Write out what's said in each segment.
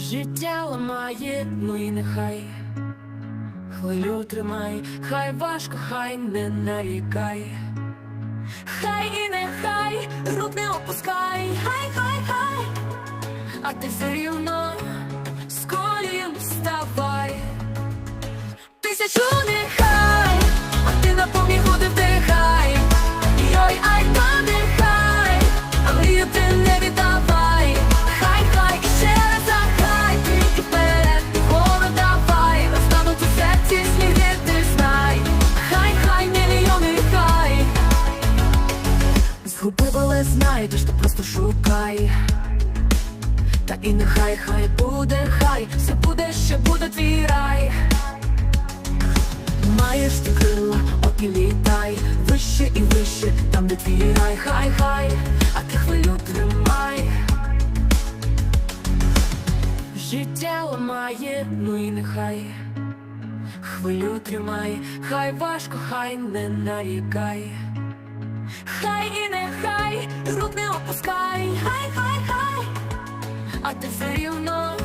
Життя ламає, ну і нехай. Хвилю тримай, хай важко, хай не нарікай. Хай і нехай, рук не опускай, хай, хай, хай, а ти все рівно з колін вставай. Тисячу нехай, Але знайдеш, ти просто шукай. Та і нехай, хай буде, хай, все буде, ще буде твій рай. Маєш ти крила, от і літай, вище і вище, там де твій рай, хай, хай, а ти хвилю тримай. Життя ламає, ну і нехай. Хвилю тримай, хай важко, хай не нарікай. Хай і нехай, рук не опускай, хай, хай, хай, а ти все рівно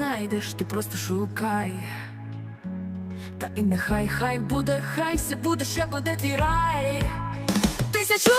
знайдеш, ти просто шукай. Та і нехай, хай буде, хай все буде, ще буде твій рай. Тисячу